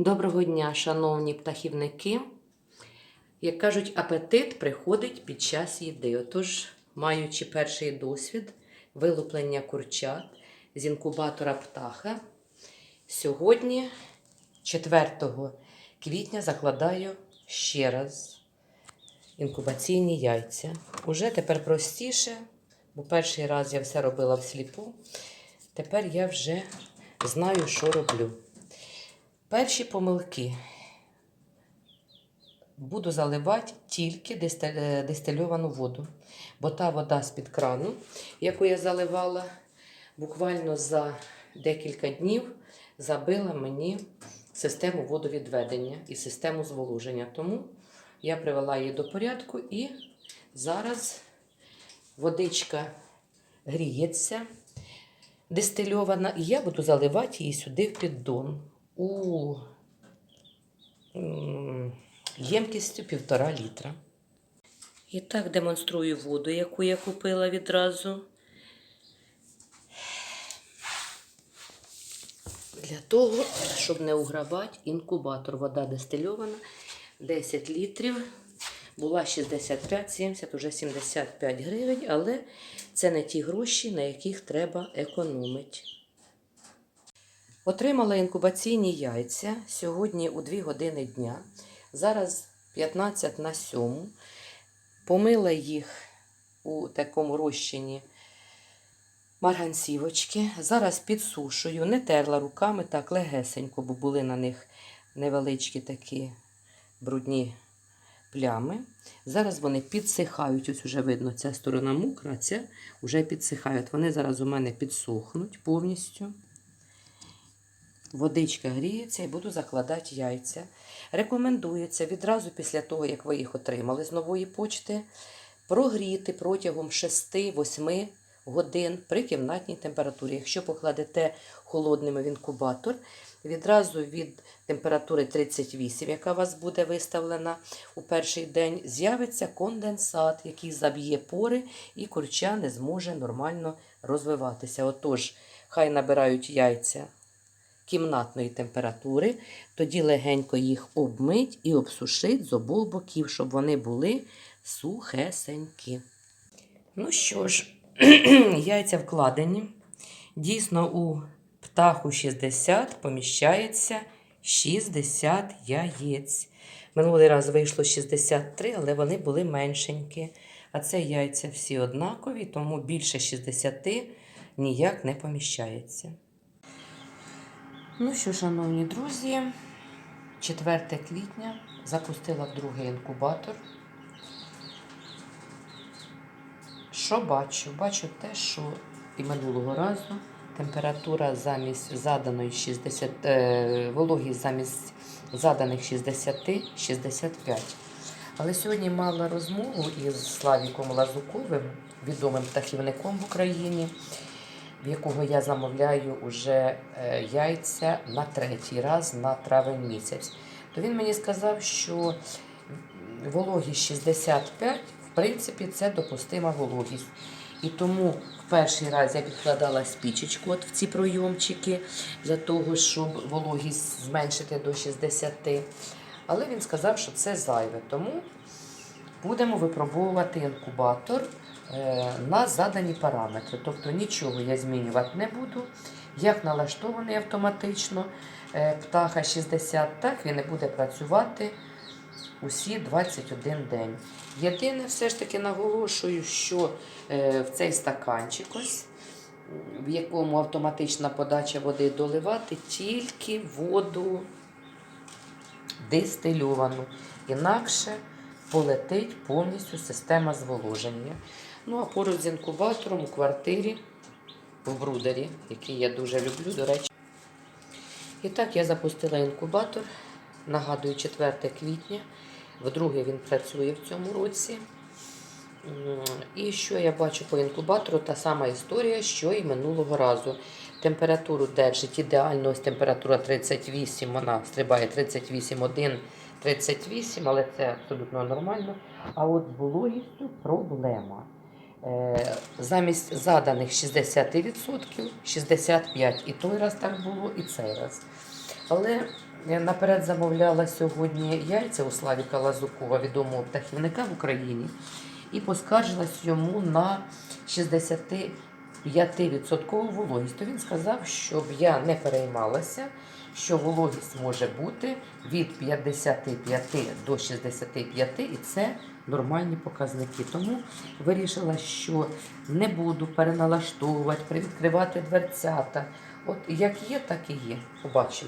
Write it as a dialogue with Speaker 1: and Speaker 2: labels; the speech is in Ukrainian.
Speaker 1: Доброго дня, шановні птахівники. Як кажуть, апетит приходить під час їди. Отож, маючи перший досвід вилуплення курчат з інкубатора птаха, сьогодні, 4 квітня, закладаю ще раз інкубаційні яйця. Уже тепер простіше, бо перший раз я все робила всліпу. Тепер я вже знаю, що роблю. Перші помилки. Буду заливати тільки е, дистильовану воду. Бо та вода з-під крану, яку я заливала, буквально за декілька днів забила мені систему водовідведення і систему зволоження. Тому я привела її до порядку і зараз водичка гріється, дистильована, і я буду заливати її сюди в піддон у ємкістю півтора літра. І так демонструю воду, яку я купила відразу. Для того, щоб не уграбати інкубатор. Вода дистильована 10 літрів. Була 65-70, уже 75 гривень, але це не ті гроші, на яких треба економити. Отримала інкубаційні яйця сьогодні у 2 години дня. Зараз 15 на 7. Помила їх у такому розчині марганцівочки. Зараз підсушую, не терла руками так легесенько, бо були на них невеличкі такі брудні плями. Зараз вони підсихають. Ось уже видно, ця сторона мокра, ця вже підсихають. Вони зараз у мене підсохнуть повністю. Водичка гріється і буду закладати яйця. Рекомендується відразу після того, як ви їх отримали з нової почти, прогріти протягом 6-8 годин при кімнатній температурі. Якщо покладете холодними в інкубатор, відразу від температури 38, яка у вас буде виставлена у перший день, з'явиться конденсат, який заб'є пори і курча не зможе нормально розвиватися. Отож, хай набирають яйця кімнатної температури, тоді легенько їх обмить і обсушить з обох боків, щоб вони були сухесенькі. Ну що ж, яйця вкладені. Дійсно, у птаху 60 поміщається 60 яєць. Минулий раз вийшло 63, але вони були меншенькі. А це яйця всі однакові, тому більше 60 ніяк не поміщається. Ну що, шановні друзі, 4 квітня запустила в другий інкубатор. Що бачу? Бачу те, що і минулого разу температура замість заданої 60, е, вологість замість заданих 60-65. Але сьогодні мала розмову із Славіком Лазуковим, відомим птахівником в Україні в якого я замовляю уже е, яйця на третій раз на травень місяць. То він мені сказав, що вологість 65, в принципі, це допустима вологість. І тому в перший раз я підкладала спічечку от в ці пройомчики для того, щоб вологість зменшити до 60. Але він сказав, що це зайве. Тому будемо випробовувати інкубатор на задані параметри. Тобто нічого я змінювати не буду. Як налаштований автоматично е, птаха 60, так він і буде працювати усі 21 день. Єдине, все ж таки наголошую, що е, в цей стаканчик ось, в якому автоматична подача води доливати тільки воду дистильовану. Інакше полетить повністю система зволоження. Ну, а поруч з інкубатором у квартирі в брудері, який я дуже люблю, до речі. І так я запустила інкубатор. Нагадую, 4 квітня. Вдруге він працює в цьому році. І що я бачу по інкубатору? Та сама історія, що і минулого разу. Температуру держить ідеально, ось температура 38, вона стрибає 38,1, 38, але це абсолютно нормально. А от з вологістю проблема. Е, замість заданих 60%, 65%. І той раз так було, і цей раз. Але наперед замовляла сьогодні яйця у Славіка Лазукова, відомого птахівника в Україні, і поскаржилась йому на 65% вологість. То він сказав, щоб я не переймалася, що вологість може бути від 55 до 65, і це нормальні показники. Тому вирішила, що не буду переналаштовувати, привідкривати дверцята. От як є, так і є. Побачимо.